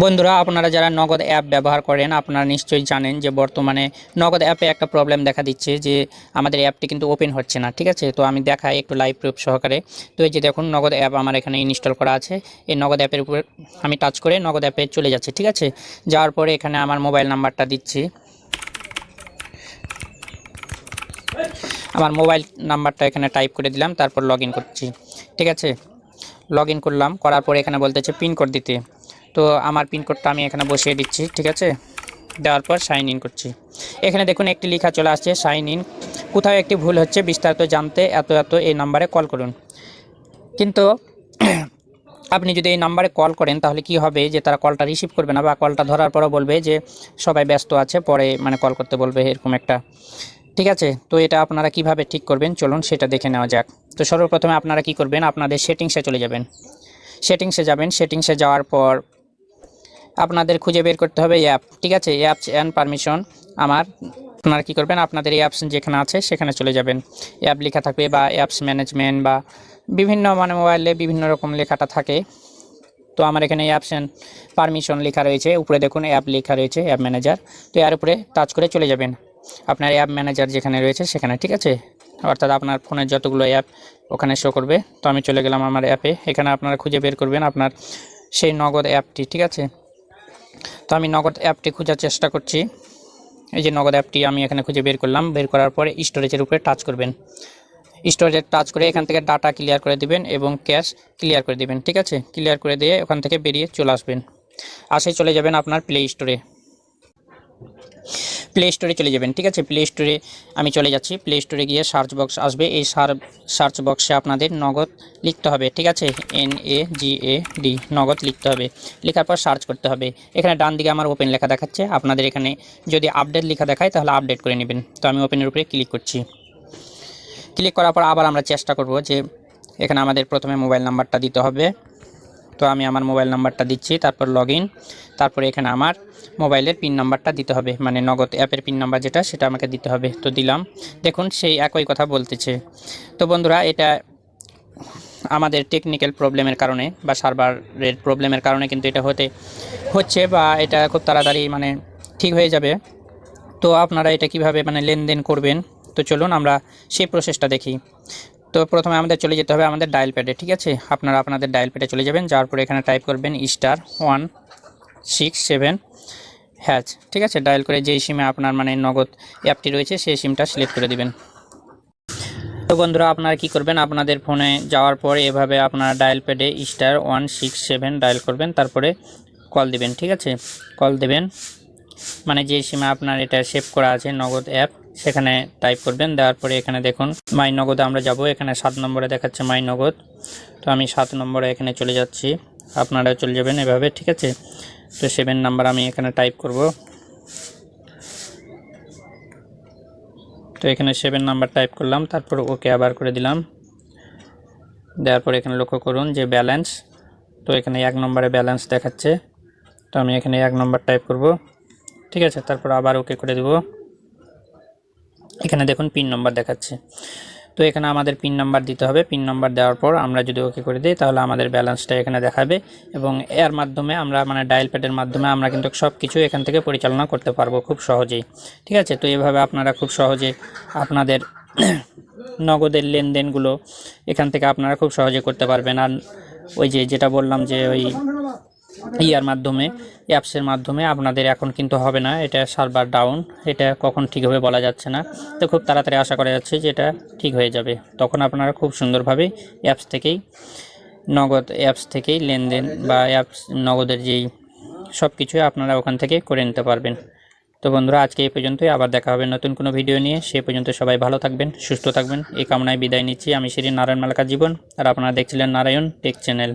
বন্ধুরা, আপনারা যারা নগদ অ্যাপ ব্যবহার করেন, আপনারা নিশ্চয়ই জানেন যে বর্তমানে নগদ অ্যাপে একটা প্রবলেম দেখা দিচ্ছে যে আমাদের অ্যাপটি কিন্তু ওপেন হচ্ছে না, ঠিক আছে? তো আমি দেখাই একটু লাইভ প্রুফ সহকারে। তো এই যে দেখুন, নগদ অ্যাপ আমার এখানে ইনস্টল করা আছে। এই নগদ অ্যাপের উপর আমি টাচ করে নগদ অ্যাপে চলে যাচ্ছে, ঠিক আছে? যাওয়ার পরে এখানে আমার মোবাইল নাম্বারটা দিচ্ছি। আমার মোবাইল নাম্বারটা এখানে টাইপ করে দিলাম, তারপর লগ করছি, ঠিক আছে? লগ করলাম, করার পরে এখানে বলতেছে পিনকোড দিতে। তো আমার পিনকোডটা আমি এখানে বসিয়ে দিচ্ছি, ঠিক আছে? দেওয়ার পর সাইন ইন করছি। এখানে দেখুন একটি লেখা চলে আসছে সাইন ইন কোথাও একটি ভুল হচ্ছে, বিস্তারিত জানতে এত এত এই নাম্বারে কল করুন। কিন্তু আপনি যদি এই নাম্বারে কল করেন, তাহলে কি হবে যে তারা কলটা রিসিভ করবে না বা কলটা ধরার পরও বলবে যে সবাই ব্যস্ত আছে, পরে মানে কল করতে বলবে এরকম একটা। ঠিক আছে? তো এটা আপনারা কীভাবে ঠিক করবেন? চলুন সেটা দেখে নেওয়া যাক। তো সর্বপ্রথমে আপনারা কি করবেন? আপনাদের সেটিংসে চলে যাবেন। সেটিংসে যাবেন। সেটিংসে যাওয়ার পর আপনাদের খুঁজে বের করতে হবে অ্যাপ ঠিক আছে? অ্যাপস অ্যান্ড পারমিশন আমার। আপনারা কী করবেন? আপনাদের অ্যাপস যেখানে আছে, সেখানে চলে যাবেন। অ্যাপ লেখা থাকবে বা অ্যাপস ম্যানেজমেন্ট বা বিভিন্ন মানে মোবাইলে বিভিন্ন রকম লেখাটা থাকে। তো আমার এখানে অ্যাপস অ্যান্ড পারমিশন লেখা রয়েছে। উপরে দেখুন অ্যাপ লেখা রয়েছে অ্যাপ ম্যানেজার তো এর উপরে টাচ করে চলে যাবেন। আপনার অ্যাপ ম্যানেজার যেখানে রয়েছে, সেখানে, ঠিক আছে? অর্থাৎ আপনার ফোনের যতগুলো অ্যাপ ওখানে শো করবে। তো আমি চলে গেলাম আমার অ্যাপে এখানে আপনারা খুঁজে বের করবেন আপনার সেই নগদ অ্যাপটি ঠিক আছে? তো আমি নগদ অ্যাপটি খোঁজার চেষ্টা করছি। এই যে নগদ অ্যাপটি আমি এখানে খুঁজে বের করলাম। বের করার পরে স্টোরেজের উপরে টাচ করবেন। স্টোরেজে টাচ করে এখান থেকে ডাটা ক্লিয়ার করে দিবেন এবং ক্যাশ ক্লিয়ার করে দিবেন, ঠিক আছে? ক্লিয়ার করে দিয়ে ওখান থেকে বেরিয়ে চলে আসবেন। আসে চলে যাবেন আপনার প্লে স্টোরে প্লে স্টোরে চলে যাবেন, ঠিক আছে? প্লে স্টোরে আমি চলে যাচ্ছি। প্লে স্টোরে গিয়ে সার্চ বক্স আসবে। এই সার্চ বক্সে আপনাদের নগদ লিখতে হবে, ঠিক আছে? N A G A D নগদ লিখতে হবে। লেখার পর সার্চ করতে হবে। এখানে ডান দিকে আমার ওপেন লেখা দেখাচ্ছে। আপনাদের এখানে যদি আপডেট লেখা দেখায়, তাহলে আপডেট করে নেবেন। তো আমি ওপেনের উপরে ক্লিক করছি। ক্লিক করার পর আবার আমরা চেষ্টা করব যে এখানে আমাদের প্রথমে মোবাইল নাম্বারটা দিতে হবে। তো আমি আমার মোবাইল নাম্বারটা দিচ্ছি, তারপর লগ তারপরে এখানে আমার মোবাইলের পিন নাম্বারটা দিতে হবে মানে নগদ অ্যাপের পিন নাম্বার যেটা সেটা আমাকে দিতে হবে। তো দিলাম। দেখুন, সেই একই কথা বলতেছে। তো বন্ধুরা, এটা আমাদের টেকনিক্যাল প্রবলেমের কারণে বা সার্ভারের প্রবলেমের কারণে কিন্তু এটা হতে, হচ্ছে বা এটা খুব তাড়াতাড়ি মানে ঠিক হয়ে যাবে। তো আপনারা এটা কীভাবে মানে লেনদেন করবেন? তো চলুন আমরা সেই প্রসেসটা দেখি। তো প্রথমে আমাদের চলে যেতে হবে আমাদের ডায়াল প্যাডে ঠিক আছে? আপনারা আপনাদের ডায়াল প্যাডে চলে যাবেন, যাওয়ার পরে এখানে টাইপ করবেন star one six seven hash ঠিক আছে? ডায়াল করে যেই সিমে আপনার মানে নগদ অ্যাপটি রয়েছে, সেই সিমটা সিলেক্ট করে দিবেন। তো বন্ধুরা, আপনারা কি করবেন? আপনাদের ফোনে যাওয়ার পরে এভাবে আপনারা ডায়াল প্যাডে star one six seven dial করবেন, তারপরে কল দিবেন, ঠিক আছে? কল দেবেন মানে যে সিমে আপনার এটা সেভ করা আছে, নগদ অ্যাপ সেখানে টাইপ করবেন, দেওয়ার পরে এখানে দেখুন, মাই নগদে আমরা যাব। এখানে সাত নম্বরে দেখাচ্ছে মাই নগদ। তো আমি সাত নম্বরে এখানে চলে যাচ্ছি। আপনারা চলে যাবেন এভাবে, ঠিক আছে? তো সেভেন নাম্বার আমি এখানে টাইপ করব। তো এখানে সেভেন নাম্বার টাইপ করলাম, তারপর ওকে আবার করে দিলাম। দেওয়ার পর এখানে লক্ষ্য করুন যে ব্যালেন্স তো এখানে এক নম্বরে ব্যালেন্স দেখাচ্ছে। তো আমি এখানে এক নম্বর টাইপ করব। ঠিক আছে, তারপর আবার ওকে করে দেব। এখানে দেখুন পিন নম্বর দেখাচ্ছে। তো এখানে আমাদের পিন নাম্বার দিতে হবে। পিন নাম্বার দেওয়ার পর আমরা যদি ওকে করে দিই, তাহলে আমাদের ব্যালেন্সটা এখানে দেখাবে এবং এর মাধ্যমে আমরা মানে ডায়াল প্যাডের মাধ্যমে আমরা কিন্তু সব কিছু এখান থেকে পরিচালনা করতে পারব খুব সহজেই। ঠিক আছে? তো এভাবে আপনারা খুব সহজে আপনাদের নগদের লেনদেনগুলো এখান থেকে আপনারা খুব সহজে করতে পারবেন। আর ওই যে যেটা বললাম যে ওই ইয়ার মাধ্যমে, অ্যাপসের মাধ্যমে। আপনাদের এখন কিন্তু হবে না, এটা সার্ভার ডাউন এটা কখন ঠিক হবে বলা যাচ্ছে না। তো খুব তাড়াতাড়ি আশা করা যাচ্ছে যে এটা ঠিক হয়ে যাবে। তখন আপনারা খুব সুন্দরভাবে অ্যাপস থেকেই, নগদ অ্যাপস থেকেই লেনদেন বা অ্যাপস, নগদের যেই সব কিছুই আপনারা ওখান থেকে করে নিতে পারবেন। তো বন্ধুরা, আজকে এই পর্যন্তই। আবার দেখা হবে নতুন কোনো ভিডিও নিয়ে। সে পর্যন্ত সবাই ভালো থাকবেন, সুস্থ থাকবেন। এই কামনায় বিদায় নিচ্ছি। আমি শ্রী নারায়ণ মালাকা জীবন। আর আপনারা দেখছিলেন নারায়ণ টেক চ্যানেল।